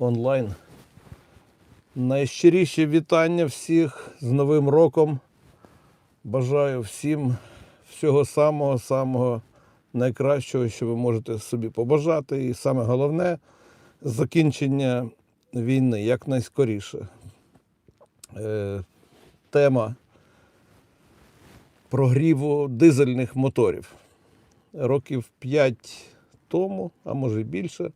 онлайн. Найщиріші вітання всіх з Новим роком. Бажаю всім всього самого-самого найкращого, що ви можете собі побажати. І саме головне закінчення війни якнайскоріше. Е, тема прогріву дизельних моторів. Років 5 тому, а може більше,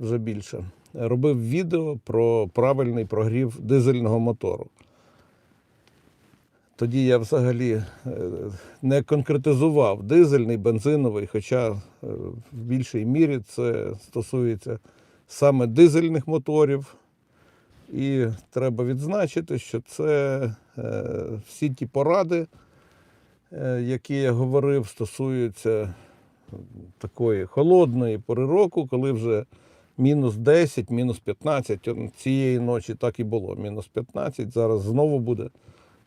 вже більше, робив відео про правильний прогрів дизельного мотору. Тоді я взагалі е, не конкретизував дизельний, бензиновий, хоча е, в більшій мірі це стосується саме дизельних моторів. І треба відзначити, що це е, всі ті поради, які я говорив, стосуються такої холодної пори року, коли вже мінус 10, мінус 15. Цієї ночі так і було. Мінус 15. Зараз знову буде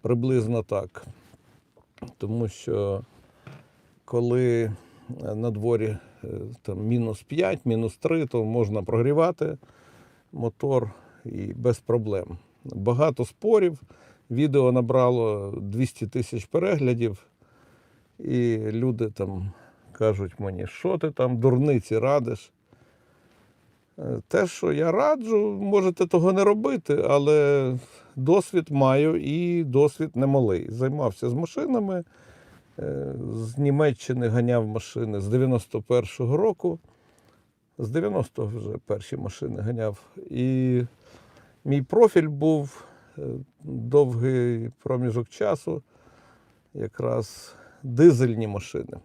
приблизно так. Тому що коли на дворі е, там, мінус 5, мінус 3, то можна прогрівати мотор і без проблем. Багато спорів. Відео набрало 200 тисяч переглядів, і люди там кажуть мені, що ти там дурниці радиш. Е, Те, що я раджу, можете того не робити, але досвід маю і досвід немалий. Займався з машинами, е, з Німеччини ганяв машини з 91-го року. З 90-го вже перші машини ганяв. І мій профіль був е, довгий проміжок часу, якраз дизельні машини.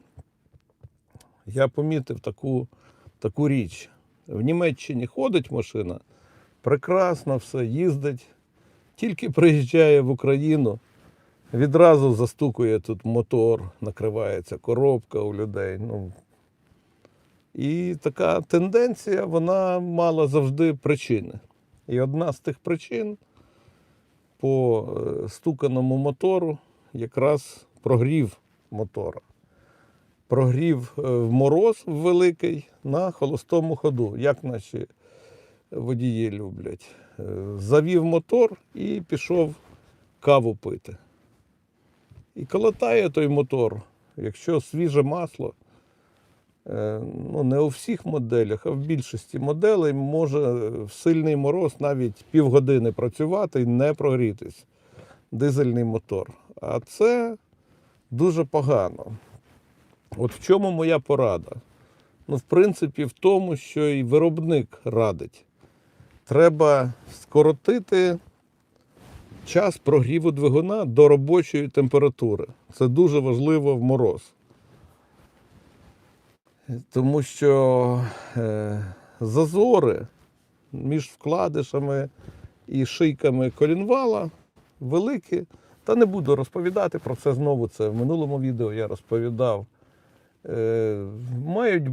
Я помітив таку, таку річ. В Німеччині ходить машина, прекрасно все їздить, тільки приїжджає в Україну, відразу застукує тут мотор, накривається коробка у людей. Ну, і така тенденція, вона мала завжди причини. І одна з тих причин по е, стуканому мотору якраз прогрів мотора. Прогрів е, в мороз великий на холостому ходу, як наші водії люблять. Е, Завів мотор і пішов каву пити. І колотає той мотор, якщо свіже масло. Е, ну, не у всіх моделях, а в більшості моделей може в сильний мороз навіть півгодини працювати і не прогрітись. Дизельний мотор. А це дуже погано. От в чому моя порада? Ну, в принципі, в тому, що і виробник радить. Треба скоротити час прогріву двигуна до робочої температури. Це дуже важливо в мороз. Тому що е, зазори між вкладишами і шийками колінвала великі. Та не буду розповідати про це знову. Це в минулому відео я розповідав. Е, мають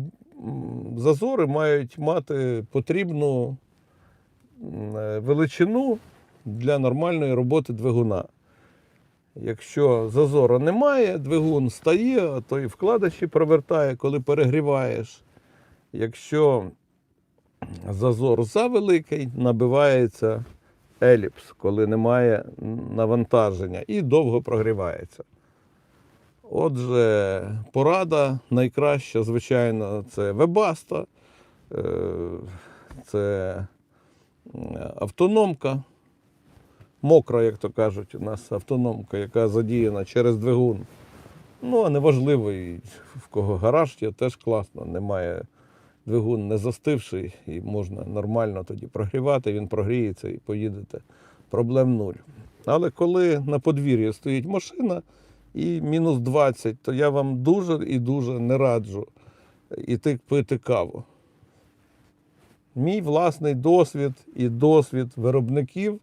зазори мають мати потрібну е, величину для нормальної роботи двигуна. Якщо зазору немає, двигун стає, а то і вкладачі провертає, коли перегріваєш. Якщо зазор завеликий, набивається еліпс, коли немає навантаження, і довго прогрівається. Отже, порада найкраща, звичайно, це вебаста, е, це автономка мокра, як то кажуть, у нас автономка, яка задіяна через двигун. Ну, а неважливо, і в кого гараж є, теж класно. Немає двигун не застивший, і можна нормально тоді прогрівати, він прогріється і поїдете. Проблем нуль. Але коли на подвір'ї стоїть машина і мінус 20, то я вам дуже і дуже не раджу іти пити каву. Мій власний досвід і досвід виробників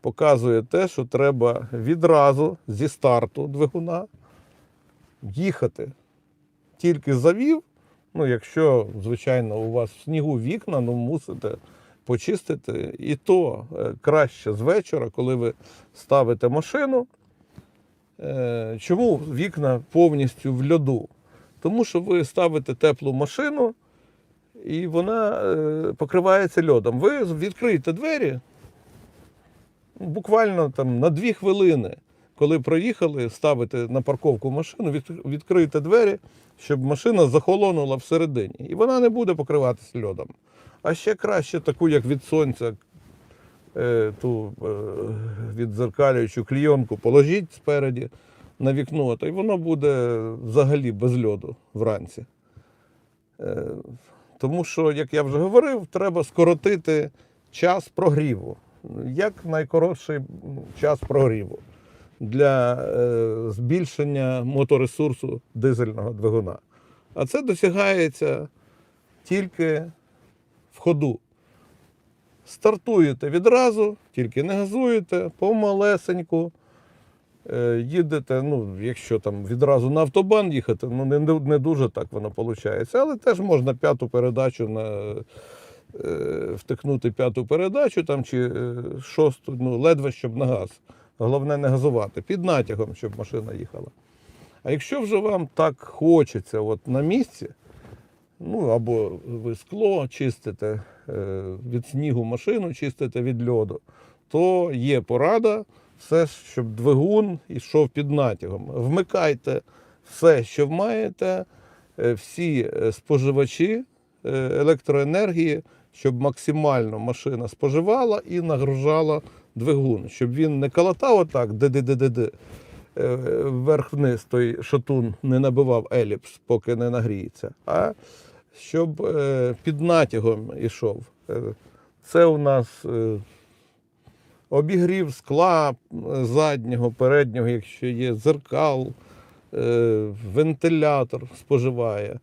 показує те, що треба відразу зі старту двигуна їхати. Тільки завів, ну, якщо, звичайно, у вас в снігу вікна, ну мусите почистити. І то е, краще з вечора, коли ви ставите машину. Е, Чому вікна повністю в льоду? Тому що ви ставите теплу машину, і вона е, покривається льодом. Ви відкриєте двері буквально там на дві хвилини, коли проїхали, ставите на парковку машину, від, відкриєте двері, щоб машина захолонула всередині. І вона не буде покриватися льодом. А ще краще таку, як від сонця, ту е, відзеркалюючу клійонку положіть спереді на вікно, то й воно буде взагалі без льоду вранці. Е, Тому що, як я вже говорив, треба скоротити час прогріву. Як найкоротший час прогріву для е, збільшення моторесурсу дизельного двигуна. А це досягається тільки в ходу. Стартуєте відразу, тільки не газуєте, помалесеньку. Е, Їдете, ну, якщо там відразу на автобан їхати, ну не, не дуже так воно виходить. Але теж можна п'яту передачу на, е, втикнути п'яту передачу там, чи е, шосту, ну, ледве щоб на газ. Головне не газувати, під натягом, щоб машина їхала. А якщо вже вам так хочеться от на місці, ну або ви скло чистите е, від снігу машину, чистите від льоду, то є порада, все, щоб двигун йшов під натягом. Вмикайте все, що маєте, е, всі е, споживачі електроенергії, щоб максимально машина споживала і нагружала двигун, щоб він не калатав отак, е, вверх-вниз той шатун не набивав еліпс, поки не нагріється, а щоб е, під натягом ішов. Е, Це у нас е, обігрів скла заднього, переднього, якщо є зеркал, вентилятор споживає,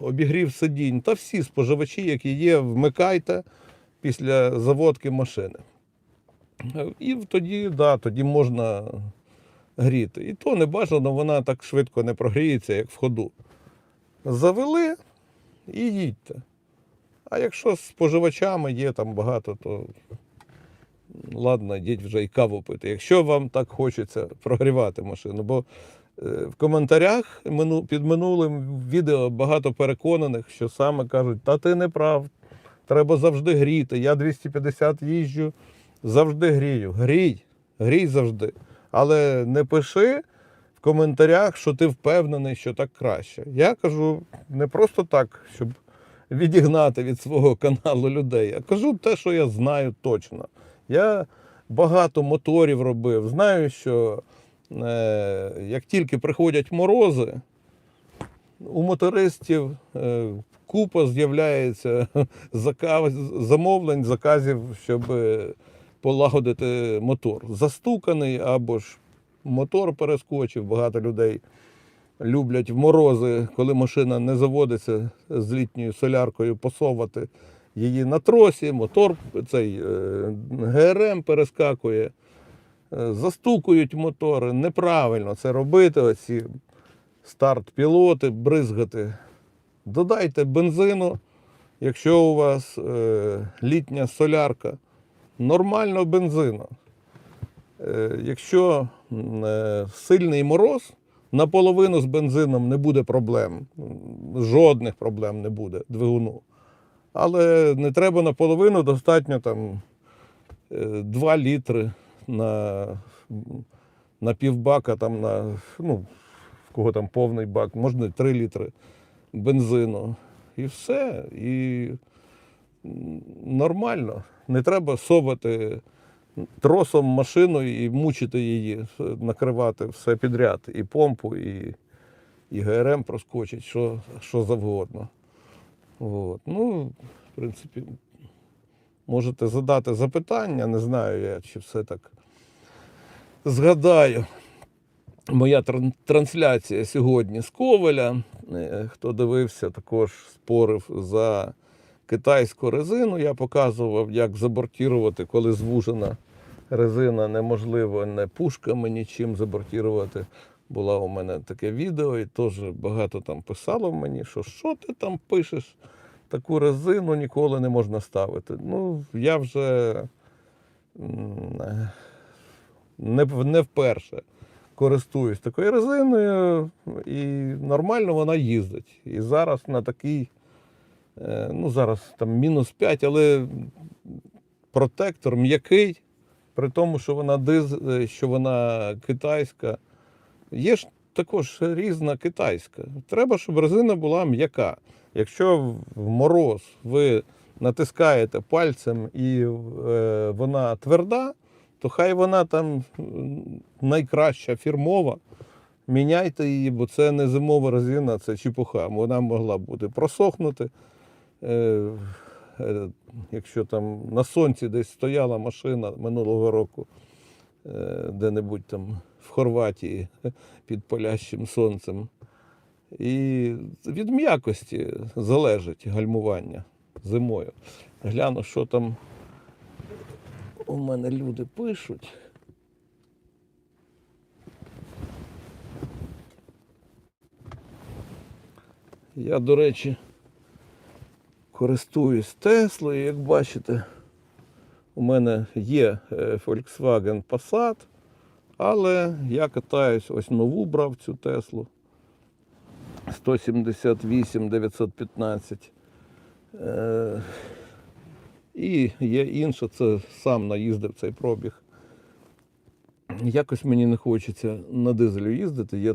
обігрів сидінь та всі споживачі, які є, вмикайте після заводки машини. І тоді, да, тоді можна гріти. І то не бажано, вона так швидко не прогріється, як в ходу. Завели і їдьте. А якщо з споживачами є там багато, то ладно, йдіть вже і каву пити. Якщо вам так хочеться прогрівати машину. Бо е, в коментарях під минулим відео багато переконаних, що саме кажуть, та ти не прав, треба завжди гріти. Я 250 їжджу, завжди грію. Грій, грій завжди. Але не пиши коментарях, що ти впевнений, що так краще. Я кажу не просто так, щоб відігнати від свого каналу людей. Я кажу те, що я знаю точно. Я багато моторів робив. Знаю, що е, як тільки приходять морози, у мотористів е, купа з'являється заказ, замовлень, заказів, щоб е, полагодити мотор. Застуканий або ж мотор перескочив. Багато людей люблять в морози, коли машина не заводиться з літньою соляркою, посовати її на тросі, мотор цей е, ГРМ перескакує, е, застукують мотори. Неправильно це робити, оці старт-пілоти, бризгати. Додайте бензину, якщо у вас е, літня солярка, нормально бензину. Е, якщо сильний мороз, наполовину з бензином не буде проблем. Жодних проблем не буде двигуну. Але не треба наполовину, достатньо там 2 літри на, на півбака, там на, ну, в кого там повний бак, можна 3 літри бензину. І все. І нормально. Не треба совати тросом машину і мучити її, накривати все підряд. І помпу, і, і ГРМ проскочить, що, що завгодно. От. Ну, в принципі, можете задати запитання, не знаю я, чи все так згадаю. Моя трансляція сьогодні з Ковеля. Е, Хто дивився, також спорив за китайську резину. Я показував, як забортірувати, коли звужена резина неможливо не пушками нічим забортірувати. Була у мене таке відео, і теж багато там писало мені, що що ти там пишеш, таку резину ніколи не можна ставити. Ну, я вже не, не вперше користуюсь такою резиною, і нормально вона їздить. І зараз на такій Е, Ну, зараз там мінус 5, але протектор м'який, при тому, що вона диз, е, що вона китайська. Є ж також різна китайська. Треба, щоб резина була м'яка. Якщо в мороз ви натискаєте пальцем і е, вона тверда, то хай вона там найкраща фірмова. Міняйте її, бо це не зимова резина, це чепуха. Вона могла бути просохнути. Е, якщо там на сонці десь стояла машина минулого року, е, де-небудь там в Хорватії під палящим сонцем. І від м'якості залежить гальмування зимою. Гляну, що там у мене люди пишуть. Я, до речі, користуюсь Теслою, як бачите. У мене є е, Volkswagen Passat, але я катаюсь, ось нову брав цю Теслу. 178 915. Е, і є інша, це сам наїздив цей пробіг. Якось мені не хочеться на дизелю їздити. Є е,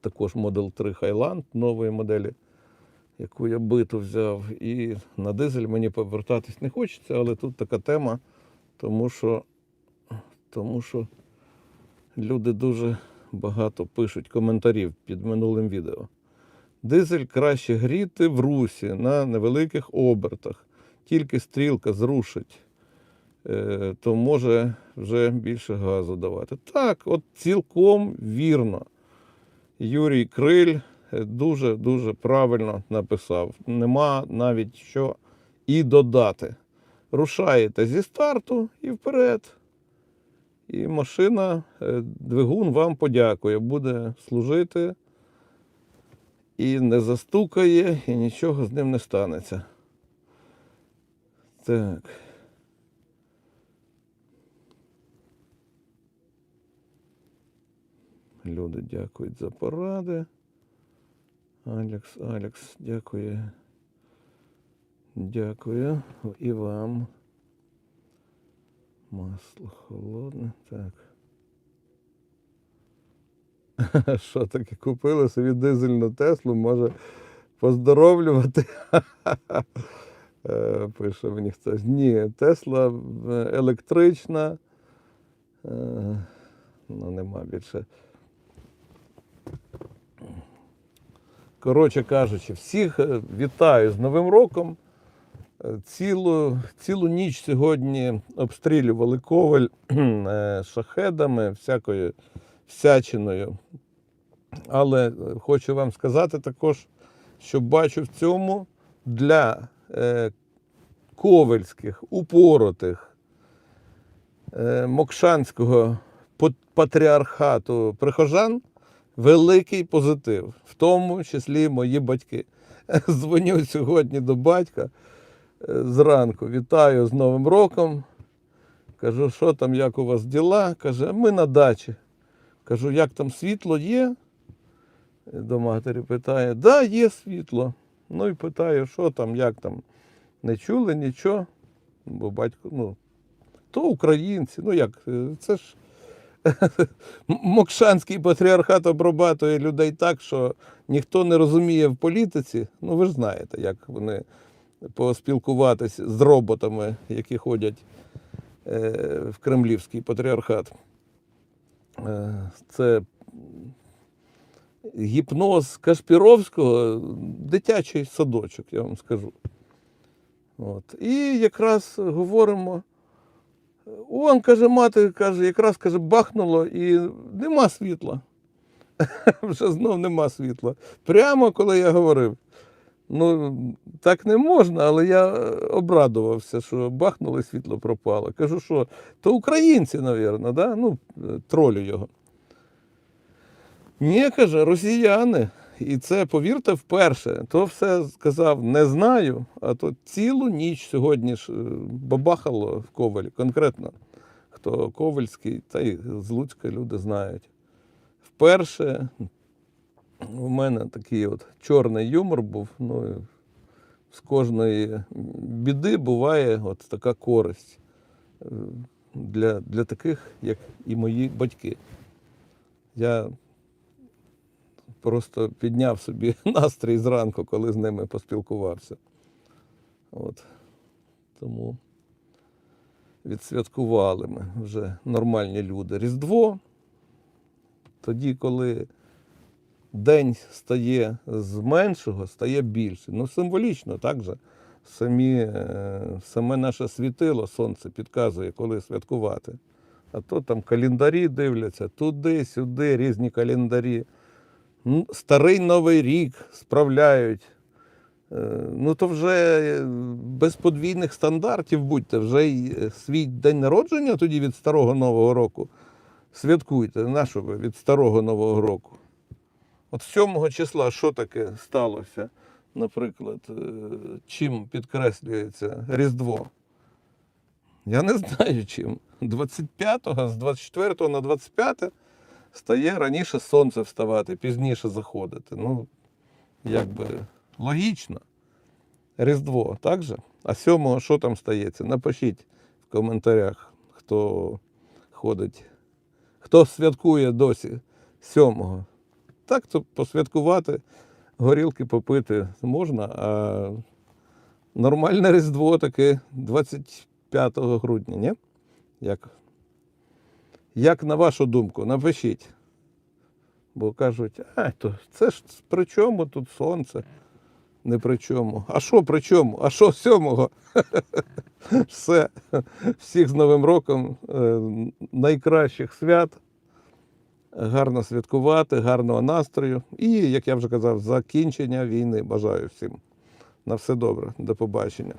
також Model 3 Highland нової моделі, яку я биту взяв. І на дизель мені повертатись не хочеться, але тут така тема, тому що, тому що люди дуже багато пишуть коментарів під минулим відео. Дизель краще гріти в русі на невеликих обертах. Тільки стрілка зрушить, е, то може вже більше газу давати. Так, от цілком вірно. Юрій Криль дуже-дуже правильно написав. Нема навіть що і додати. Рушаєте зі старту і вперед. І машина, е, двигун вам подякує, буде служити і не застукає, і нічого з ним не станеться. Так. Люди дякують за поради. Алекс, Алекс, дякує. Дякую і вам. Масло холодне. Так. Що таке купили собі дизельну Теслу, може поздоровлювати. Е, Пише мені хтось. Ні, Тесла е, електрична. Е, Ну, нема більше. Коротше кажучи, всіх е, вітаю з Новим роком. Е, Цілу, цілу ніч сьогодні обстрілювали коваль е, шахедами, всякою всячиною. Але хочу вам сказати також, що бачу в цьому для ковальських, упоротих, мокшанського патріархату прихожан великий позитив, в тому числі мої батьки. Дзвоню сьогодні до батька е, зранку. Вітаю з Новим роком. Кажу, що там, як у вас діла? Каже, ми на дачі. Кажу, як там світло є? До матері питає, да, є світло. Ну і питаю, що там, як там. Не чули нічого. Бо батько, ну, то українці, ну як, е, це ж Мокшанський патріархат обрабатує людей так, що ніхто не розуміє в політиці. Ну, ви ж знаєте, як вони поспілкуватися з роботами, які ходять е, в кремлівський патріархат. Е, Це гіпноз Кашпіровського, дитячий садочок, я вам скажу. От. І якраз говоримо. Он, каже, мати, каже, якраз каже, бахнуло і нема світла. Вже знов нема світла. Прямо коли я говорив. Ну, так не можна, але я обрадувався, що бахнуло і світло пропало. Кажу, що то українці, мабуть, да? ну, тролю його. Ні, каже, росіяни. І це, повірте, вперше. То все сказав, не знаю, а то цілу ніч сьогодні ж е, бабахало в Ковалі. Конкретно, хто Ковальський, та й з Луцька люди знають. Вперше у мене такий от чорний юмор був. Ну, з кожної біди буває от така користь е, для, для таких, як і мої батьки. Я просто підняв собі настрій зранку, коли з ними поспілкувався. От. Тому відсвяткували ми вже нормальні люди. Різдво, тоді, коли день стає з меншого, стає більше. Ну, символічно, так же. Самі, е, саме наше світило, сонце підказує, коли святкувати. А то там календарі дивляться, туди, сюди, різні календарі. Старий Новий рік справляють. Е, Ну, то вже е, без подвійних стандартів будьте, вже й е, свій день народження тоді від старого Нового року святкуйте. Нащо ви від старого Нового року? От 7 числа що таке сталося, наприклад, чим підкреслюється Різдво? Я не знаю чим. 25-го, з 24 на 25 стає раніше сонце вставати, пізніше заходити. Ну, якби логічно. Різдво, так же? А 7 що там стається? Напишіть в коментарях, хто ходить, хто святкує досі 7-го. Так, то посвяткувати, горілки попити можна, а нормальне Різдво таке 25 грудня, ні? Як? Як на вашу думку, напишіть. Бо кажуть, а, то це ж при чому тут сонце? Не при чому. А що при чому? А що сьомого? Все. Всіх з Новим роком. Е, Найкращих свят. Гарно святкувати, гарного настрою. І, як я вже казав, закінчення війни. Бажаю всім. На все добре. До побачення.